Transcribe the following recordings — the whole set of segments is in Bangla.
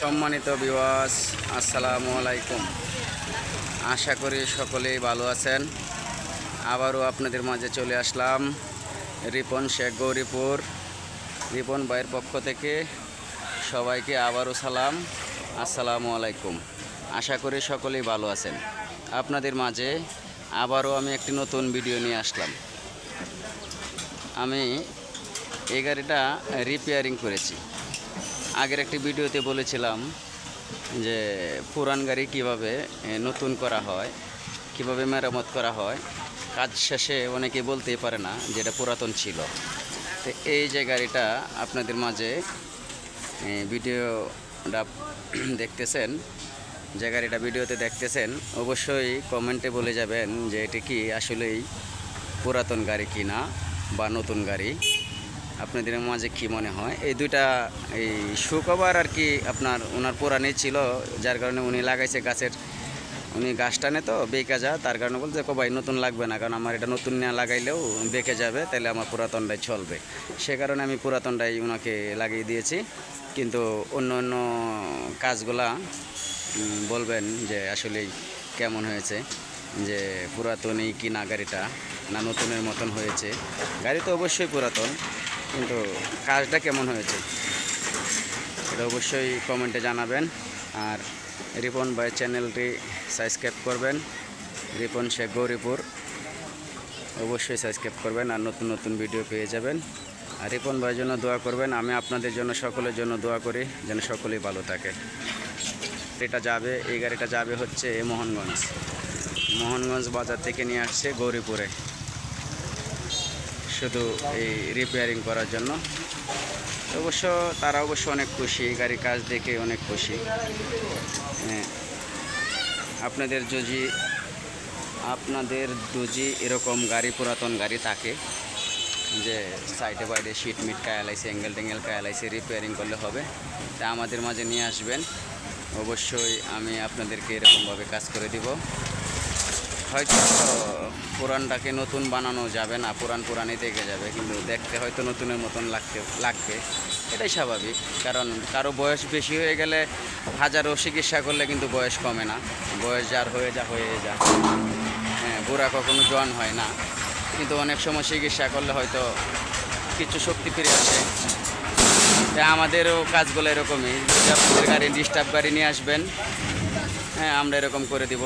সম্মানিত বিওয়াস আসসালামু আলাইকুম। আশা করি সকলেই ভালো আছেন। আবারও আপনাদের মাঝে চলে আসলাম রিপন শেখ গৌরীপুর। রিপন ভাইয়ের পক্ষ থেকে সবাইকে আবারও সালাম। আসসালামু আলাইকুম। আশা করি সকলেই ভালো আছেন। আপনাদের মাঝে আবারও আমি একটি নতুন ভিডিও নিয়ে আসলাম। আমি এই গাড়িটা রিপেয়ারিং করেছি। আগের একটি ভিডিওতে বলেছিলাম যে পুরান গাড়ি কীভাবে নতুন করা হয়, কীভাবে মেরামত করা হয়। কাজ শেষে অনেকে বলতেই পারে না যে এটা পুরাতন ছিল। তো এই যে গাড়িটা আপনাদের মাঝে ভিডিওটা দেখতেছেন, যে গাড়িটা ভিডিওতে দেখতেছেন, অবশ্যই কমেন্টে বলে যাবেন যে এটি কি আসলেই পুরাতন গাড়ি কি না বা নতুন গাড়ি। আপনাদের মাঝে কি মনে হয়? এই দুইটা এই শুকবার আর কি আপনার ওনার পুরানি ছিল, যার কারণে উনি লাগাইছে গাছের, উনি গাছ টানে তো, বেঁকে যা, তার কারণে বলছে, কো ভাই, নতুন লাগবে না, কারণ আমার এটা নতুন না লাগাইলেও বেঁকে যাবে তাহলে আমার পুরাতনটাই চলবে। সে কারণে আমি পুরাতনটাই ওনাকে লাগিয়ে দিয়েছি। কিন্তু অন্য অন্য কাজগুলা বলবেন যে আসলেই কেমন হয়েছে, যে পুরাতনই কি না গাড়িটা, না নতুনের মতন হয়েছে। গাড়ি তো অবশ্যই পুরাতন। কিন্তু কাজটা কেমন হয়েছে? এটা অবশ্যই কমেন্টে জানাবেন। আর রিপন ভাই চ্যানেলটি সাবস্ক্রাইব করবেন। রিপন শেখ গৌরীপুর। অবশ্যই সাবস্ক্রাইব করবেন আর নতুন নতুন ভিডিও পেয়ে যাবেন। আর রিপন ভাইয়ের জন্য দোয়া করবেন। আমি আপনাদের জন্য, সকলের জন্য দোয়া করি যেন সকলেই ভালো থাকে। এটা যাবে, এই গাড়িটা যাবে হচ্ছে মোহনগঞ্জ। মোহনগঞ্জ বাজার থেকে নিয়ে আসছে গৌরীপুরে। শুধু এই রিপেয়ারিং করার জন্য। অবশ্য তারা অবশ্য অনেক খুশি এই গাড়ির কাজ দেখে অনেক খুশি। হ্যাঁ, আপনাদের যদি আপনাদের দুজি এরকম গাড়ি পুরাতন গাড়ি থাকে যে সাইডে বাইডে শিট মিট কায়ালাইছে অ্যাঙ্গেল ট্যাঙ্গেল কায়ালাইছে রিপেয়ারিং করলে হবে তা আমাদের মাঝে নিয়ে আসবেন। অবশ্যই আমি আপনাদেরকে এরকমভাবে কাজ করে দিব। হয়তো পুরানটাকে নতুন বানানো যাবে না, পুরান পুরানই থেকে যাবে, কিন্তু দেখতে হয়তো নতুনের মতন লাগতে, লাগবে। এটাই স্বাভাবিক, কারণ কারও বয়স বেশি হয়ে গেলে হাজারো চিকিৎসা করলে কিন্তু বয়স কমে না। বয়স যার হয়ে যা হয়ে যা। হ্যাঁ বুড়া কখনো জন হয় না। কিন্তু অনেক সময় চিকিৎসা করলে হয়তো কিছু শক্তি ফিরে আসে। আমাদেরও কাজগুলো এরকমই। গাড়ি ডিস্টার্ব গাড়ি নিয়ে আসবেন। হ্যাঁ আমরা এরকম করে দিব।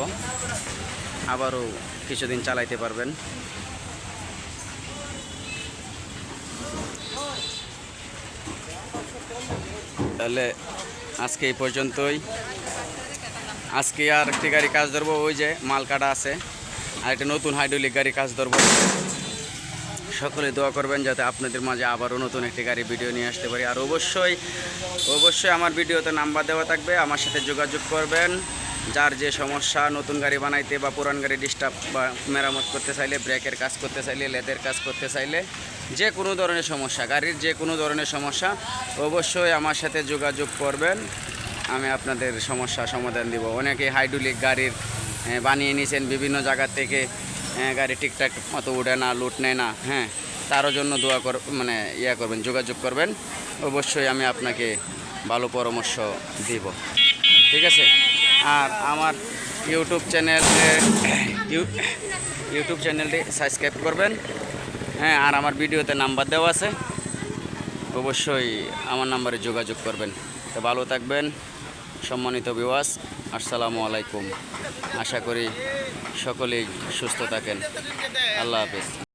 আবারও কিছুদিন চালাইতে পারবেন। তাহলে আজকে এই পর্যন্তই। আজকে আর একটি গাড়ি কাজ ধরবো, ওই যে মাল কাটা আছে, আর একটা নতুন হাইড্রোলিক গাড়ি কাজ ধরবো। সকলে দোয়া করবেন যাতে আপনাদের মাঝে আবারও নতুন একটি গাড়ি ভিডিও নিয়ে আসতে পারি। আর অবশ্যই অবশ্যই আমার ভিডিওতে নাম্বার দেওয়া থাকবে, আমার সাথে যোগাযোগ করবেন। যার যে সমস্যা, নতুন গাড়ি বানাইতে বা পুরান গাড়ি ডিস্টার্ব বা মেরামত করতে চাইলে, ব্রেকের কাজ করতে চাইলে, লেদের কাজ করতে চাইলে, যে কোনো ধরনের সমস্যা, গাড়ির যে কোনো ধরনের সমস্যা, অবশ্যই আমার সাথে যোগাযোগ করবেন। আমি আপনাদের সমস্যা সমাধান দিব। অনেকে হাইড্রোলিক গাড়ির বানিয়ে নিয়েছেন বিভিন্ন জায়গা থেকে গাড়ি ঠিকঠাক মতো উঠে না, লুট নেয় না হ্যাঁ তারও জন্য দোয়া কর মানে ইয়া করবেন, যোগাযোগ করবেন। অবশ্যই আমি আপনাকে ভালো পরামর্শ দিব। ঠিক আছে? আর আমার ইউটিউব চ্যানেল ইউটিউব চ্যানেলটি সাবস্ক্রাইব করবেন। হ্যাঁ আর আমার ভিডিওতে নাম্বার দেওয়া আছে। অবশ্যই আমার নাম্বারে যোগাযোগ করবেন। তো ভালো থাকবেন, সম্মানিত বিওয়াস আসসালামু আলাইকুম। আশা করি সকলেই সুস্থ থাকেন। আল্লাহ হাফিজ।